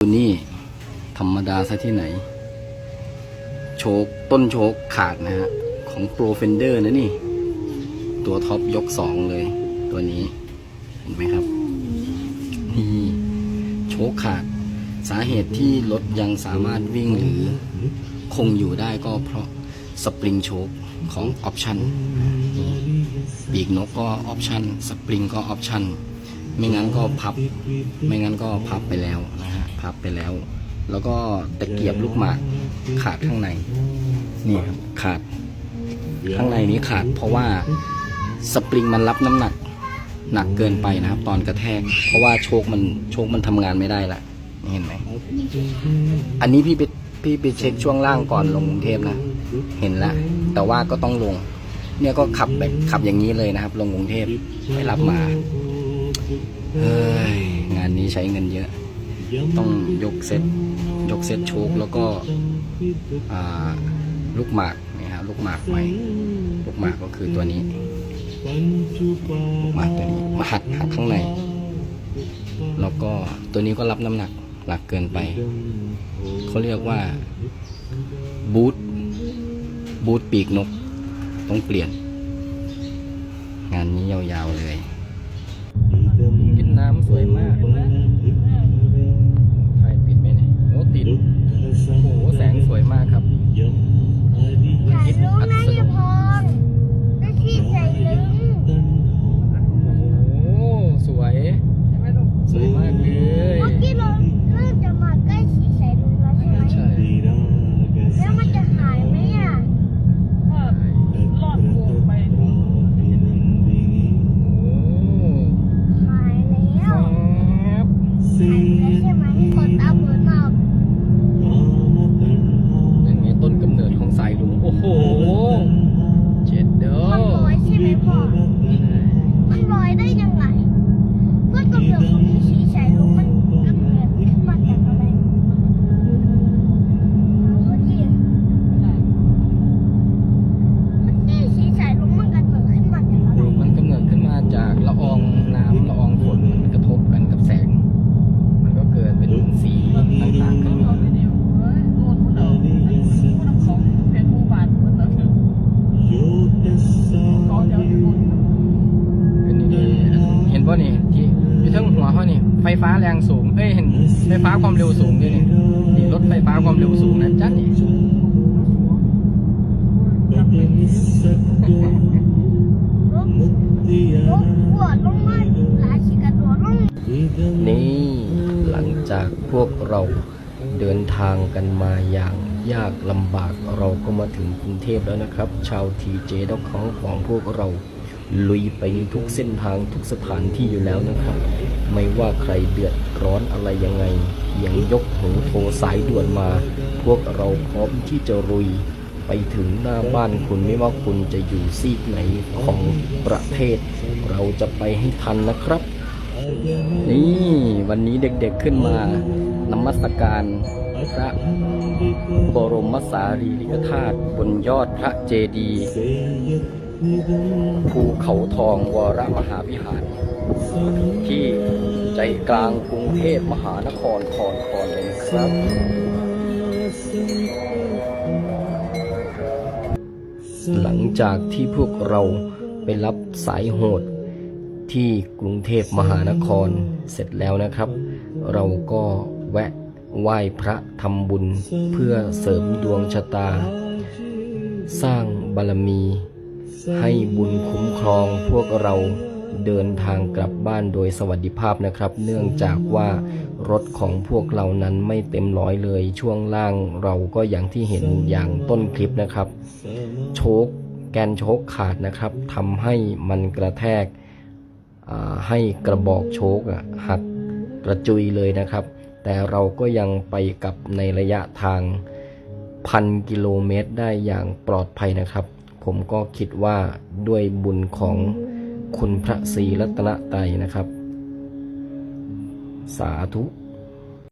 ตัวนี้ธรรมดาซะที่ไหน โชคต้นโชคขาดนะฮะ ของโปรเฟนเดอร์นะนี่ ตัวท็อปยกสองเลย ตัวนี้ เห็นไหมครับ นี่ โชคขาด สาเหตุที่รถยังสามารถวิ่งหรือคงอยู่ได้ก็เพราะสปริงโชคของออปชันปีกนกก็ออปชันสปริงก็ออปชันไม่งั้นก็พับ ไม่งั้นก็พับไปแล้วนะฮะ พับไปแล้ว แล้วก็ตะเกียบลูกหมากขาดข้างในนี่ครับขาด ข้างในนี้ขาดเพราะว่าสปริงมันรับน้ำหนักหนักเกินไปนะครับ ตอนกระแทก เพราะว่าโชคมันโชคมันทำงานไม่ได้ละนี่เห็นไหมอันนี้พี่ไปพี่ไปเช็คช่วงล่างก่อนลงกรุงเทพนะเห็นละแต่ว่าก็ต้องลง เนี่ยก็ขับแบบขับอย่างนี้เลยนะครับ ลงกรุงเทพไปรับมาเฮ้ยงานนี้ใช้เงินเยอะ ต้องยกเซตยกเซตโชคแล้วก็ลูกหมากนี่ฮะลูกหมากใหม่ลูกหมากก็คือตัวนี้ลูกหมากตัวนี้มาหักหักข้างใน แล้วก็ตัวนี้ก็รับน้ำหนักหนักเกินไป เขาเรียกว่าบูทบูทปีกนก ต้องเปลี่ยน งานนี้ยาวๆเลยกินน้ำสวยมาก เห็นป่นี่ที่อยู่เทั้งหัวเขานี่ไฟฟ้าแรงสูงเอ้ยเห็นไฟฟ้าความเร็วสูงด้วยนี่นี่รถไฟฟ้าความเร็วสูงนะจ๊ะนี่นี่หลังจากพวกเราเดินทางกันมาอย่างยากลำบากเราก็มาถึงกรุงเทพแล้วนะครับ ชาวทีเจด็อกของของพวกเรา ลุยไปทุกเส้นทางทุกสถานที่อยู่แล้วนะครับ ไม่ว่าใครเดือดร้อนอะไรยังไงเพียงยกหูโทรสายด่วนมา พวกเราพร้อมที่จะรุยไปถึงหน้าบ้านคุณไม่ว่าคุณจะอยู่ซีกไหนของประเทศ เราจะไปให้ทันนะครับ นี่วันนี้เด็กๆขึ้นมานมัสการพระบรมสารีริกธาตุบนยอดพระเจดีย์ ภูเขาทองวรมหาวิหาร ที่ใจกลางกรุงเทพมหานครคอนคอนเลยนะครับหลังจากที่พวกเราไปรับสายโหดที่กรุงเทพมหานครเสร็จแล้วนะครับ เราก็แวะไหว้พระทำบุญเพื่อเสริมดวงชะตา สร้างบารมี ให้บุญคุ้มครองพวกเราเดินทางกลับบ้านโดยสวัสดิภาพนะครับ เนื่องจากว่ารถของพวกเรานั้นไม่เต็มร้อยเลย ช่วงล่างเราก็อย่างที่เห็นอย่างต้นคลิปนะครับ โชคแกนโชคขาดนะครับทำให้มันกระแทกให้กระบอกโชกหักกระจุยเลยนะครับ แต่เราก็ยังไปกับในระยะทางพันกิโลเมตรได้อย่างปลอดภัยนะครับ ผมก็คิดว่าด้วยบุญของคุณพระศรีรัตนตรนะครับ สาธุ